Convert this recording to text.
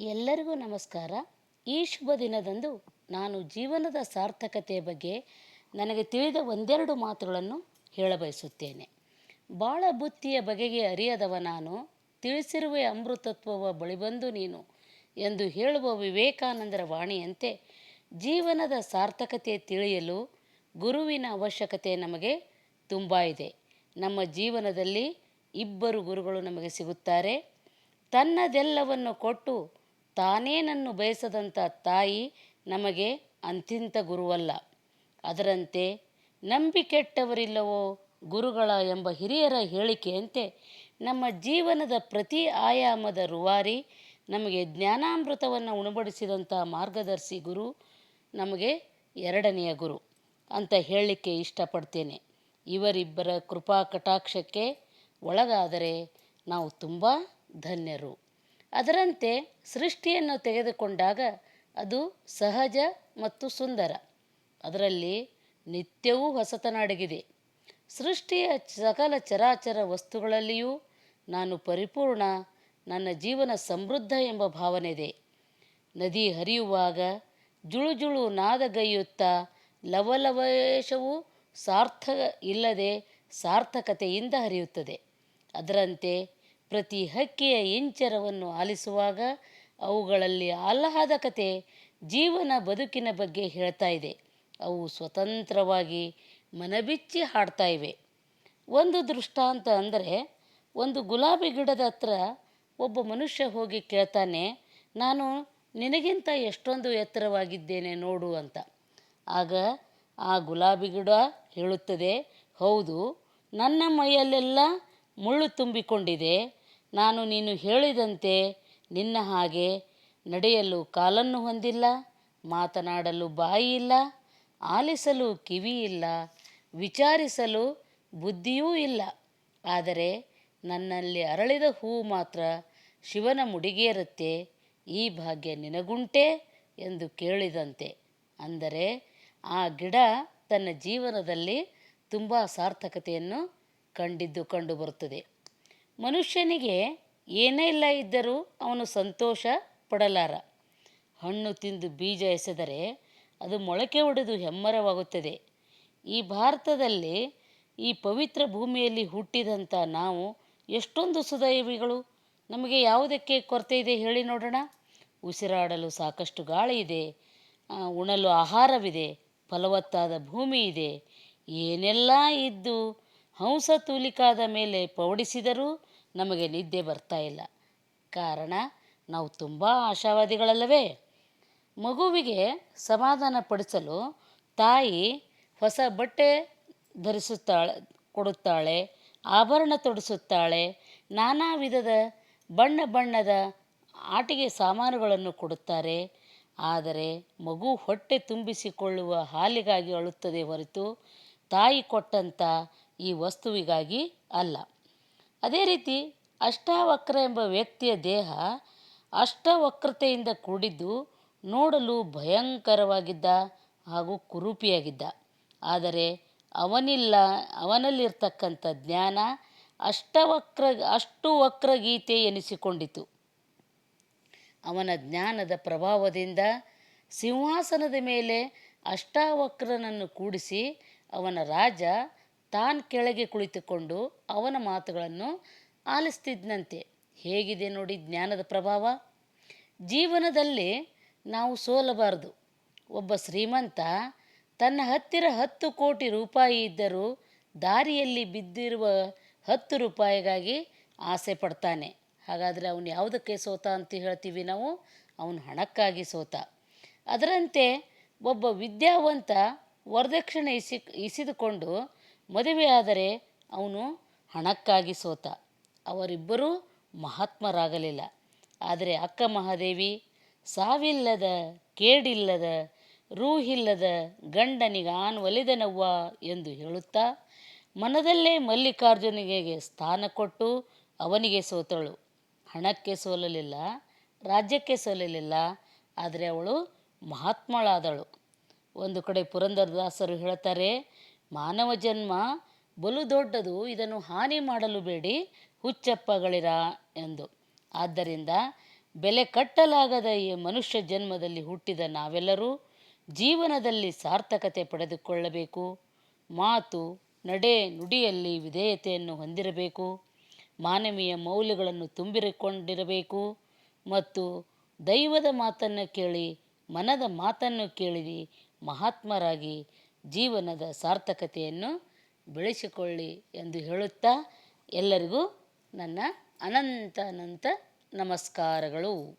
ಎಲ್ಲರಿಗೂ ನಮಸ್ಕಾರ. ಈ ಶುಭ ದಿನದಂದು ನಾನು ಜೀವನದ ಸಾರ್ಥಕತೆಯ ಬಗ್ಗೆ ನನಗೆ ತಿಳಿದ ಒಂದೆರಡು ಮಾತುಗಳನ್ನು ಹೇಳಬಯಸುತ್ತೇನೆ. ಬಾಳ ಬುತ್ತಿಯ ಬಗೆಗೆ ಅರಿಯದವ ನಾನು, ತಿಳಿಸಿರುವೆ ಅಮೃತತ್ವವ ಬಳಿಬಂದು ನೀನು ಎಂದು ಹೇಳುವ ವಿವೇಕಾನಂದರ ವಾಣಿಯಂತೆ ಜೀವನದ ಸಾರ್ಥಕತೆ ತಿಳಿಯಲು ಗುರುವಿನ ಅವಶ್ಯಕತೆ ನಮಗೆ ತುಂಬ ಇದೆ. ನಮ್ಮ ಜೀವನದಲ್ಲಿ ಇಬ್ಬರು ಗುರುಗಳು ನಮಗೆ ಸಿಗುತ್ತಾರೆ. ತನ್ನದೆಲ್ಲವನ್ನು ಕೊಟ್ಟು ತಾನೇನನ್ನು ಬಯಸದಂಥ ತಾಯಿ ನಮಗೆ ಅಂತಿಂತ ಗುರುವಲ್ಲ. ಅದರಂತೆ ನಂಬಿಕೆಟ್ಟವರಿಲ್ಲವೋ ಗುರುಗಳ ಎಂಬ ಹಿರಿಯರ ಹೇಳಿಕೆಯಂತೆ ನಮ್ಮ ಜೀವನದ ಪ್ರತಿ ಆಯಾಮದ ರುವಾರಿ ನಮಗೆ ಜ್ಞಾನಾಮೃತವನ್ನು ಉಣಬಡಿಸಿದಂಥ ಮಾರ್ಗದರ್ಶಿ ಗುರು ನಮಗೆ ಎರಡನೆಯ ಗುರು ಅಂತ ಹೇಳಲಿಕ್ಕೆ ಇಷ್ಟಪಡ್ತೇನೆ. ಇವರಿಬ್ಬರ ಕೃಪಾ ಕಟಾಕ್ಷಕ್ಕೆ ಒಳಗಾದರೆ ನಾವು ತುಂಬ ಧನ್ಯರು. ಅದರಂತೆ ಸೃಷ್ಟಿಯನ್ನು ತೆಗೆದುಕೊಂಡಾಗ ಅದು ಸಹಜ ಮತ್ತು ಸುಂದರ. ಅದರಲ್ಲಿ ನಿತ್ಯವೂ ಹೊಸತನ ಅಡಗಿದೆ ಸೃಷ್ಟಿಯ ಸಕಲ ಚರಾಚರ ವಸ್ತುಗಳಲ್ಲಿಯೂ ನಾನು ಪರಿಪೂರ್ಣ, ನನ್ನ ಜೀವನ ಸಮೃದ್ಧ ಎಂಬ ಭಾವನೆ ಇದೆ ನದಿ ಹರಿಯುವಾಗ ಜುಳುಜುಳು ಜುಳು ನಾದಗೈಯುತ್ತಾ ಲವಲವೇಶವು ಸಾರ್ಥ ಇಲ್ಲದೆ ಸಾರ್ಥಕತೆಯಿಂದ ಹರಿಯುತ್ತದೆ. ಅದರಂತೆ ಪ್ರತಿ ಹಕ್ಕಿಯ ಇಂಚರವನ್ನು ಆಲಿಸುವಾಗ ಅವುಗಳಲ್ಲಿ ಆಹ್ಲಾದಕತೆ ಜೀವನ ಬದುಕಿನ ಬಗ್ಗೆ ಹೇಳ್ತಾ ಇದೆ. ಅವು ಸ್ವತಂತ್ರವಾಗಿ ಮನಬಿಚ್ಚಿ ಹಾಡ್ತಾ ಇವೆ. ಒಂದು ದೃಷ್ಟಾಂತ ಅಂದರೆ, ಒಂದು ಗುಲಾಬಿ ಗಿಡದ ಹತ್ರ ಒಬ್ಬ ಮನುಷ್ಯ ಹೋಗಿ ಕೇಳ್ತಾನೆ, ನಾನು ನಿನಗಿಂತ ಎಷ್ಟೊಂದು ಎತ್ತರವಾಗಿದ್ದೇನೆ ನೋಡು ಅಂತ. ಆಗ ಆ ಗುಲಾಬಿ ಗಿಡ ಹೇಳುತ್ತದೆ, ಹೌದು, ನನ್ನ ಮೈಯಲ್ಲೆಲ್ಲ ಮುಳ್ಳು ತುಂಬಿಕೊಂಡಿದೆ. ನಾನು ನೀನು ಹೇಳಿದಂತೆ ನಿನ್ನ ಹಾಗೆ ನಡೆಯಲು ಕಾಲನ್ನು ಹೊಂದಿಲ್ಲ, ಮಾತನಾಡಲು ಬಾಯಿಯಿಲ್ಲ ಆಲಿಸಲು ಕಿವಿಯಿಲ್ಲ ವಿಚಾರಿಸಲು ಬುದ್ಧಿಯೂ ಇಲ್ಲ. ಆದರೆ ನನ್ನಲ್ಲಿ ಅರಳಿದ ಹೂವು ಮಾತ್ರ ಶಿವನ ಮುಡಿಗೇರುತ್ತೆ, ಈ ಭಾಗ್ಯ ನಿನಗುಂಟೆ ಎಂದು ಕೇಳಿದಂತೆ. ಅಂದರೆ ಆ ಗಿಡ ತನ್ನ ಜೀವನದಲ್ಲಿ ತುಂಬ ಸಾರ್ಥಕತೆಯನ್ನು ಕಂಡಿದ್ದು ಕಂಡುಬರುತ್ತದೆ. ಮನುಷ್ಯನಿಗೆ ಏನೇ ಇಲ್ಲ ಇದ್ದರೂ ಅವನು ಸಂತೋಷ ಪಡಲಾರ. ಹಣ್ಣು ತಿಂದು ಬೀಜ ಎಸೆದರೆ ಅದು ಮೊಳಕೆ ಒಡೆದು ಹೆಮ್ಮರವಾಗುತ್ತದೆ. ಈ ಭಾರತದಲ್ಲಿ ಈ ಪವಿತ್ರ ಭೂಮಿಯಲ್ಲಿ ಹುಟ್ಟಿದಂಥ ನಾವು ಎಷ್ಟೊಂದು ಸುದೈವಿಗಳು. ನಮಗೆ ಯಾವುದಕ್ಕೆ ಕೊರತೆ ಇದೆ ಹೇಳಿ ನೋಡೋಣ. ಉಸಿರಾಡಲು ಸಾಕಷ್ಟು ಗಾಳಿ ಇದೆ. ಉಣಲು ಆಹಾರವಿದೆ. ಫಲವತ್ತಾದ ಭೂಮಿ ಇದೆ. ಏನೆಲ್ಲ ಇದ್ದು ಹಂಸ ತೂಲಿಕಾದ ಮೇಲೆ ಪೌಡಿಸಿದರೂ ನಮಗೆ ನಿದ್ದೆ ಬರ್ತಾ ಇಲ್ಲ. ಕಾರಣ, ನಾವು ತುಂಬ ಆಶಾವಾದಿಗಳಲ್ಲವೇ? ಮಗುವಿಗೆ ಸಮಾಧಾನ ಪಡಿಸಲು ತಾಯಿ ಹೊಸ ಬಟ್ಟೆ ಧರಿಸುತ್ತಾಳೆ, ಕೊಡುತ್ತಾಳೆ, ಆಭರಣ ತೊಡಿಸುತ್ತಾಳೆ, ನಾನಾ ವಿಧದ ಬಣ್ಣ ಬಣ್ಣದ ಆಟಿಕೆ ಸಾಮಾನುಗಳನ್ನು ಕೊಡುತ್ತಾರೆ. ಆದರೆ ಮಗು ಹೊಟ್ಟೆ ತುಂಬಿಸಿಕೊಳ್ಳುವ ಹಾಲಿಗಾಗಿ ಅಳುತ್ತದೆ ಹೊರತು ತಾಯಿ ಕೊಟ್ಟಂಥ ಈ ವಸ್ತುವಿಗಾಗಿ ಅಲ್ಲ. ಅದೇ ರೀತಿ ಅಷ್ಟಾವಕ್ರ ಎಂಬ ವ್ಯಕ್ತಿಯ ದೇಹ ಅಷ್ಟವಕ್ರತೆಯಿಂದ ಕೂಡಿದ್ದು ನೋಡಲು ಭಯಂಕರವಾಗಿದ್ದ ಹಾಗೂ ಕುರೂಪಿಯಾಗಿದ್ದ. ಆದರೆ ಅವನಿಲ್ಲ, ಅವನಲ್ಲಿರ್ತಕ್ಕಂಥ ಜ್ಞಾನ ಅಷ್ಟವಕ್ರ ಅಷ್ಟು ವಕ್ರಗೀತೆ ಎನಿಸಿಕೊಂಡಿತು. ಅವನ ಜ್ಞಾನದ ಪ್ರಭಾವದಿಂದ ಸಿಂಹಾಸನದ ಮೇಲೆ ಅಷ್ಟಾವಕ್ರನನ್ನು ಕೂಡಿಸಿ ಅವನ ರಾಜ ತಾನು ಕೆಳಗೆ ಕುಳಿತುಕೊಂಡು ಅವನ ಮಾತುಗಳನ್ನು ಆಲಿಸ್ತಿದ್ನಂತೆ. ಹೇಗಿದೆ ನೋಡಿ ಜ್ಞಾನದ ಪ್ರಭಾವ? ಜೀವನದಲ್ಲಿ ನಾವು ಸೋಲಬಾರದು. ಒಬ್ಬ ಶ್ರೀಮಂತ ತನ್ನ ಹತ್ತಿರ ಹತ್ತು ಕೋಟಿ ರೂಪಾಯಿ ಇದ್ದರೂ ದಾರಿಯಲ್ಲಿ ಬಿದ್ದಿರುವ ಹತ್ತು ರೂಪಾಯಿಗಾಗಿ ಆಸೆ ಪಡ್ತಾನೆ. ಹಾಗಾದರೆ ಅವನು ಯಾವುದಕ್ಕೆ ಸೋತ ಅಂತ ಹೇಳ್ತೀವಿ ನಾವು? ಅವನು ಹಣಕ್ಕಾಗಿ ಸೋತ. ಅದರಂತೆ ಒಬ್ಬ ವಿದ್ಯಾವಂತ ವರದಕ್ಷಿಣೆ ಇಸಿ, ಇಸಿದುಕೊಂಡು ಮದುವೆಯಾದರೆ ಅವನು ಹಣಕ್ಕಾಗಿ ಸೋತ. ಅವರಿಬ್ಬರೂ ಮಹಾತ್ಮರಾಗಲಿಲ್ಲ. ಆದರೆ ಅಕ್ಕ ಮಹಾದೇವಿ, ಸಾವಿಲ್ಲದ, ಕೇಡಿಲ್ಲದ, ರೂಹಿಲ್ಲದ ಗಂಡನಿಗಾನ್ ಒಲಿದನವ್ವ ಎಂದು ಹೇಳುತ್ತಾ ಮನದಲ್ಲೇ ಮಲ್ಲಿಕಾರ್ಜುನಿಗೆ ಸ್ಥಾನ ಕೊಟ್ಟು ಅವನಿಗೆ ಸೋತಳು. ಹಣಕ್ಕೆ ಸೋಲಲಿಲ್ಲ, ರಾಜ್ಯಕ್ಕೆ ಸೋಲಲಿಲ್ಲ, ಆದರೆ ಅವಳು ಮಹಾತ್ಮಳಾದಳು. ಒಂದು ಕಡೆ ಪುರಂದರದಾಸರು ಹೇಳ್ತಾರೆ ಮಾನವ ಜನ್ಮ ಬಲು ದೊಡ್ಡದು, ಇದನ್ನು ಹಾನಿ ಮಾಡಲು ಬೇಡಿ, ಹುಚ್ಚಪ್ಪಗಳಿರ ಎಂದು. ಆದ್ದರಿಂದ ಬೆಲೆ ಕಟ್ಟಲಾಗದ ಈ ಮನುಷ್ಯ ಜನ್ಮದಲ್ಲಿ ಹುಟ್ಟಿದ ನಾವೆಲ್ಲರೂ ಜೀವನದಲ್ಲಿ ಸಾರ್ಥಕತೆ ಪಡೆದುಕೊಳ್ಳಬೇಕು. ಮಾತು, ನಡೆ, ನುಡಿಯಲ್ಲಿ ವಿಧೇಯತೆಯನ್ನು ಹೊಂದಿರಬೇಕು. ಮಾನವೀಯ ಮೌಲ್ಯಗಳನ್ನು ತುಂಬಿರಿಕೊಂಡಿರಬೇಕು ಮತ್ತು ದೈವದ ಮಾತನ್ನು ಕೇಳಿ, ಮನದ ಮಾತನ್ನು ಕೇಳಿ ಮಹಾತ್ಮರಾಗಿ ಜೀವನದ ಸಾರ್ಥಕತೆಯನ್ನು ಬೆಳೆಸಿಕೊಳ್ಳಿ ಎಂದು ಹೇಳುತ್ತಾ ಎಲ್ಲರಿಗೂ ನನ್ನ ಅನಂತ ಅನಂತ ನಮಸ್ಕಾರಗಳು.